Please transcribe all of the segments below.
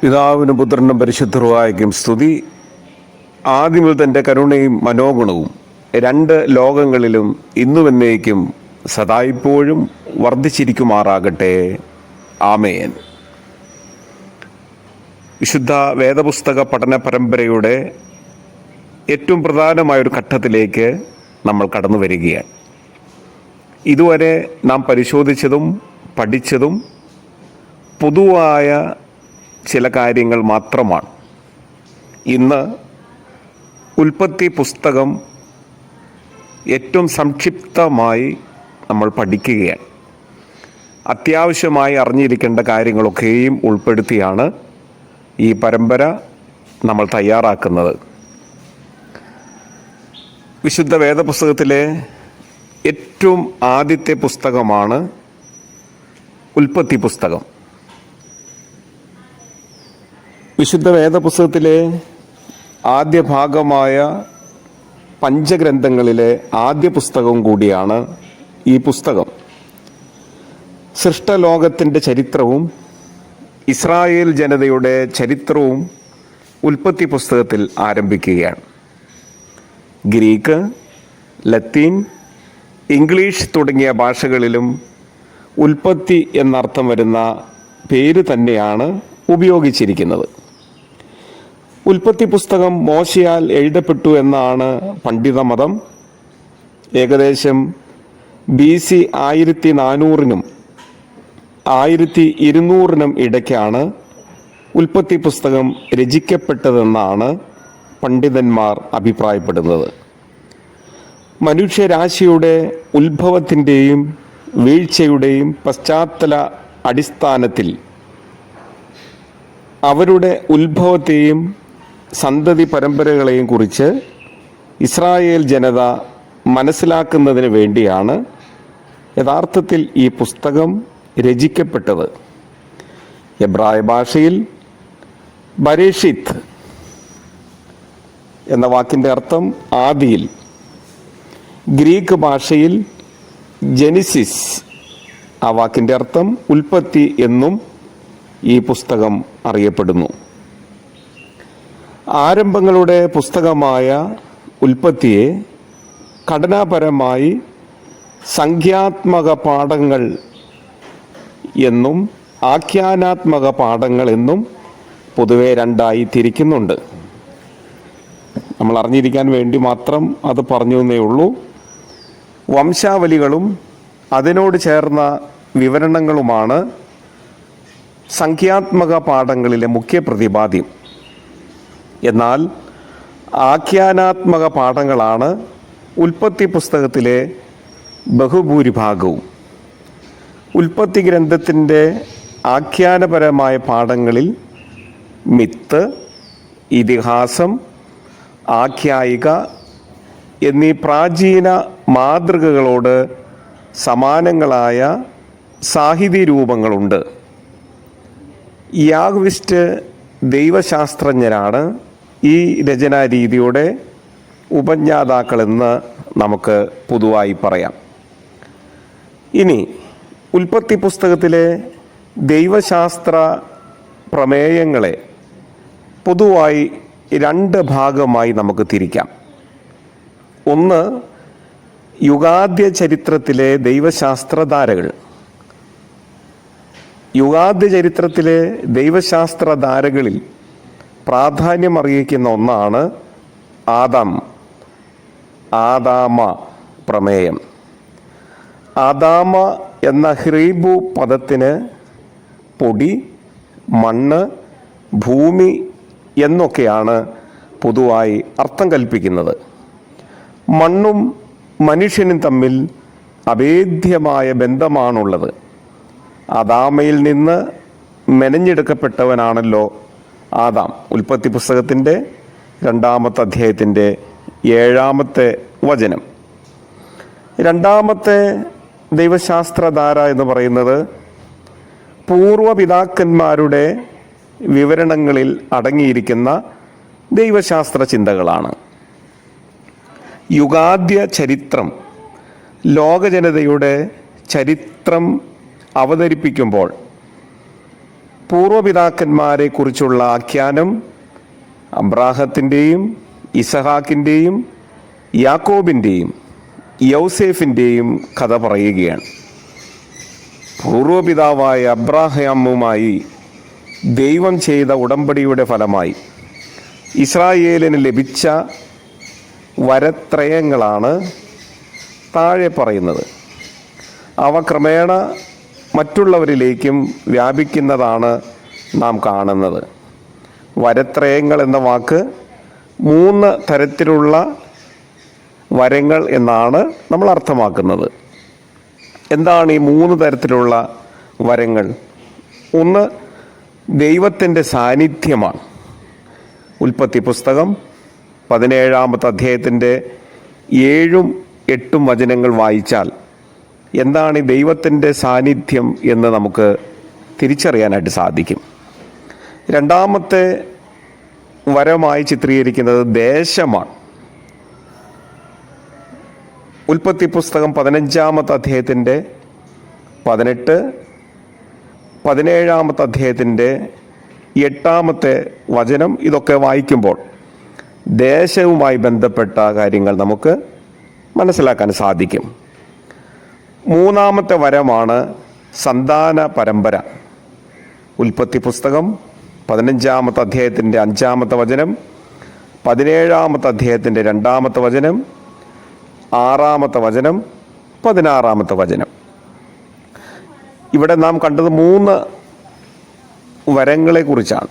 പിതാവിനും പുത്രനും പരിശുദ്ധറുവായിരിക്കും സ്തുതി. ആദ്യമിൽ തന്റെ കരുണയും മനോഗുണവും രണ്ട് ലോകങ്ങളിലും ഇന്നുമെന്നേക്കും സദായിപ്പോഴും വർദ്ധിച്ചിരിക്കുമാറാകട്ടെ. ആമേൻ. വിശുദ്ധ വേദപുസ്തക പഠന പരമ്പരയുടെ ഏറ്റവും പ്രധാനമായൊരു ഘട്ടത്തിലേക്ക് നമ്മൾ കടന്നു വരികയാണ്. ഇതുവരെ നാം പരിശോധിച്ചതും പഠിച്ചതും പൊതുവായ ചില കാര്യങ്ങൾ മാത്രമാണ്. ഇന്ന് ഉൽപ്പത്തി പുസ്തകം ഏറ്റവും സംക്ഷിപ്തമായി നമ്മൾ പഠിക്കുകയാണ്. അത്യാവശ്യമായി അറിഞ്ഞിരിക്കേണ്ട കാര്യങ്ങളൊക്കെയും ഉൾപ്പെടുത്തിയാണ് ഈ പരമ്പര നമ്മൾ തയ്യാറാക്കുന്നത്. വിശുദ്ധ വേദപുസ്തകത്തിലെ ഏറ്റവും ആദ്യത്തെ പുസ്തകമാണ് ഉൽപ്പത്തി പുസ്തകം. വിശുദ്ധ വേദപുസ്തകത്തിലെ ആദ്യ ഭാഗമായ പഞ്ചഗ്രന്ഥങ്ങളിലെ ആദ്യ പുസ്തകവും കൂടിയാണ് ഈ പുസ്തകം. സൃഷ്ടലോകത്തിന്റെ ചരിത്രവും ഇസ്രായേൽ ജനതയുടെ ചരിത്രവും ഉൽപ്പത്തി പുസ്തകത്തിൽ ആരംഭിക്കുകയാണ്. ഗ്രീക്ക് ലത്തീൻ ഇംഗ്ലീഷ് തുടങ്ങിയ ഭാഷകളിലും ഉൽപ്പത്തി എന്നർത്ഥം വരുന്ന പേര് തന്നെയാണ് ഉപയോഗിച്ചിരിക്കുന്നത്. ഉൽപ്പത്തി പുസ്തകം മോശയാൽ എഴുതപ്പെട്ടു എന്നാണ് പണ്ഡിതമതം. ഏകദേശം ബി സി ആയിരത്തി നാനൂറിനും ആയിരത്തി ഇരുന്നൂറിനും ഇടയ്ക്കാണ് ഉൽപ്പത്തി പുസ്തകം രചിക്കപ്പെട്ടതെന്നാണ് പണ്ഡിതന്മാർ അഭിപ്രായപ്പെടുന്നത്. മനുഷ്യരാശിയുടെ ഉത്ഭവത്തിന്റെയും വീഴ്ചയുടെയും പശ്ചാത്തല അടിസ്ഥാനത്തിൽ അവരുടെ ഉത്ഭവത്തെയും സന്തതി പരമ്പരകളെയും കുറിച്ച് ഇസ്രായേൽ ജനത മനസ്സിലാക്കുന്നതിന് വേണ്ടിയാണ് യഥാർത്ഥത്തിൽ ഈ പുസ്തകം രചിക്കപ്പെട്ടത്. എബ്രായ ഭാഷയിൽ ബരേഷിത്ത് എന്ന വാക്കിന്റെ അർത്ഥം ആദിയിൽ. ഗ്രീക്ക് ഭാഷയിൽ ജെനിസിസ് ആ വാക്കിന്റെ അർത്ഥം ഉൽപ്പത്തി എന്നും ഈ പുസ്തകം അറിയപ്പെടുന്നു. ആരംഭങ്ങളുടെ പുസ്തകമായ ഉൽപ്പത്തിയെ ഘടനാപരമായി സംഖ്യാത്മക പാഠങ്ങൾ എന്നും ആഖ്യാനാത്മക പാഠങ്ങൾ എന്നും പൊതുവെ രണ്ടായി തിരിക്കുന്നുണ്ട്. നമ്മൾ അറിഞ്ഞിരിക്കാൻ വേണ്ടി മാത്രം അത് പറഞ്ഞു എന്നേ ഉള്ളൂ. വംശാവലികളും അതിനോട് ചേർന്ന വിവരണങ്ങളുമാണ് സംഖ്യാത്മക പാഠങ്ങളിലെ മുഖ്യ പ്രതിപാദ്യം. എന്നാൽ ആഖ്യാനാത്മക പാഠങ്ങളാണ് ഉൽപ്പത്തി പുസ്തകത്തിലെ ബഹുഭൂരിഭാഗവും. ഉൽപ്പത്തി ഗ്രന്ഥത്തിന്റെ ആഖ്യാനപരമായ പാഠങ്ങളിൽ മിത്ത് ഇതിഹാസം ആഖ്യായിക എന്നീ പ്രാചീന മാതൃകകളോട് സമാനങ്ങളായ സാഹിതി രൂപങ്ങളുണ്ട്. യാഗ്വിസ്റ്റ് ദൈവശാസ്ത്രജ്ഞരാണ് ഈ രചനാ രീതിയുടെ ഉപജ്ഞാതാക്കളെന്ന് നമുക്ക് പൊതുവായി പറയാം. ഇനി ഉൽപ്പത്തി പുസ്തകത്തിലെ ദൈവശാസ്ത്ര പ്രമേയങ്ങളെ പൊതുവായി രണ്ട് ഭാഗമായി നമുക്ക് തിരിക്കാം. ഒന്ന് യുഗാദ്യ ചരിത്രത്തിലെ ദൈവശാസ്ത്രധാരകൾ. യുഗാദ്യ ചരിത്രത്തിലെ ദൈവശാസ്ത്രധാരകളിൽ പ്രാധാന്യമറിയിക്കുന്ന ഒന്നാണ് ആദാം. ആദാമ പ്രമേയം. ആദാമ എന്ന ഹ്രീബു പദത്തിന് പൊടി മണ്ണ് ഭൂമി എന്നൊക്കെയാണ് പൊതുവായി അർത്ഥം കൽപ്പിക്കുന്നത്. മണ്ണും മനുഷ്യനും തമ്മിൽ അഭേദ്യമായ ബന്ധമാണുള്ളത്. അദാമയിൽ നിന്ന് മെനഞ്ഞെടുക്കപ്പെട്ടവനാണല്ലോ ആദാം. ഉൽപ്പത്തി പുസ്തകത്തിന്റെ രണ്ടാമത്തെ അധ്യായത്തിന്റെ ഏഴാമത്തെ വചനം. രണ്ടാമത്തെ ദൈവശാസ്ത്രധാര എന്ന് പറയുന്നത് പൂർവപിതാക്കന്മാരുടെ വിവരണങ്ങളിൽ അടങ്ങിയിരിക്കുന്ന ദൈവശാസ്ത്ര ചിന്തകളാണ്. യുഗാദ്യ ചരിത്രം ലോകജനതയുടെ ചരിത്രം അവതരിപ്പിക്കുമ്പോൾ പൂർവപിതാക്കന്മാരെ കുറിച്ചുള്ള ആഖ്യാനം അബ്രാഹത്തിന്റെയും ഇസഹാക്കിന്റെയും യാക്കോബിന്റെയും യൗസേഫിന്റെയും കഥ പറയുകയാണ്. പൂർവപിതാവായ അബ്രാഹാമുമായി ദൈവം ചെയ്ത ഉടമ്പടിയുടെ ഫലമായി ഇസ്രായേലിന് ലഭിച്ച വരത്രയങ്ങളാണ് താഴെ പറയുന്നത്. അവ ക്രമേണ മറ്റുള്ളവരിലേക്കും വ്യാപിക്കുന്നതാണ് നാം കാണുന്നത്. വരത്രയങ്ങൾ എന്ന വാക്ക് മൂന്ന് തരത്തിലുള്ള വരങ്ങൾ എന്നാണ് നമ്മൾ അർത്ഥമാക്കുന്നത്. എന്താണ് ഈ മൂന്ന് തരത്തിലുള്ള വരങ്ങൾ? ഒന്ന് ദൈവത്തിന്റെ സാന്നിധ്യമാണ്. ഉൽപ്പത്തി പുസ്തകം പതിനേഴാമത്തെ അധ്യായത്തിന്റെ ഏഴും എട്ടും വചനങ്ങൾ വായിച്ചാൽ എന്താണ് ഈ ദൈവത്തിന്റെ സാന്നിധ്യം എന്ന് നമുക്ക് തിരിച്ചറിയാനായിട്ട് സാധിക്കും. രണ്ടാമത്തെ വരമായി ചിത്രീകരിക്കുന്നത് ദേശമാണ്. ഉൽപ്പത്തി പുസ്തകം പതിനഞ്ചാമത്തെ അധ്യായത്തിന്റെ പതിനെട്ട് പതിനേഴാമത്തെ അധ്യായത്തിന്റെ എട്ടാമത്തെ വചനം ഇതൊക്കെ വായിക്കുമ്പോൾ ദേശവുമായി ബന്ധപ്പെട്ട കാര്യങ്ങൾ നമുക്ക് മനസ്സിലാക്കാൻ സാധിക്കും. മൂന്നാമത്തെ വരമാണ് സന്താന പരമ്പര. ഉൽപ്പത്തി പുസ്തകം പതിനഞ്ചാമത്തെ അധ്യായത്തിന്റെ അഞ്ചാമത്തെ വചനം പതിനേഴാമത്തെ അധ്യായത്തിന്റെ രണ്ടാമത്തെ വചനം ആറാമത്തെ വചനം പതിനാറാമത്തെ വചനം. ഇവിടെ നാം കണ്ടത് മൂന്ന് വരങ്ങളെക്കുറിച്ചാണ്.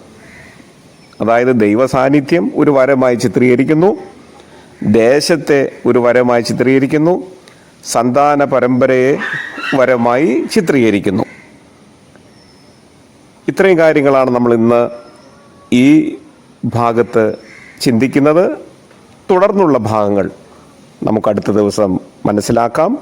അതായത് ദൈവ സാന്നിധ്യം ഒരു വരമായി ചിത്രീകരിക്കുന്നു ദേശത്തെ ഒരു വരമായി ചിത്രീകരിക്കുന്നു സന്താന പരമ്പരയെ വരമായി ചിത്രീകരിക്കുന്നു. ഇത്രയും കാര്യങ്ങളാണ് നമ്മൾ ഇന്ന് ഈ ഭാഗത്ത് ചിന്തിക്കുന്നത്. തുടർന്നുള്ള ഭാഗങ്ങൾ നമുക്ക് അടുത്ത ദിവസം മനസ്സിലാക്കാം.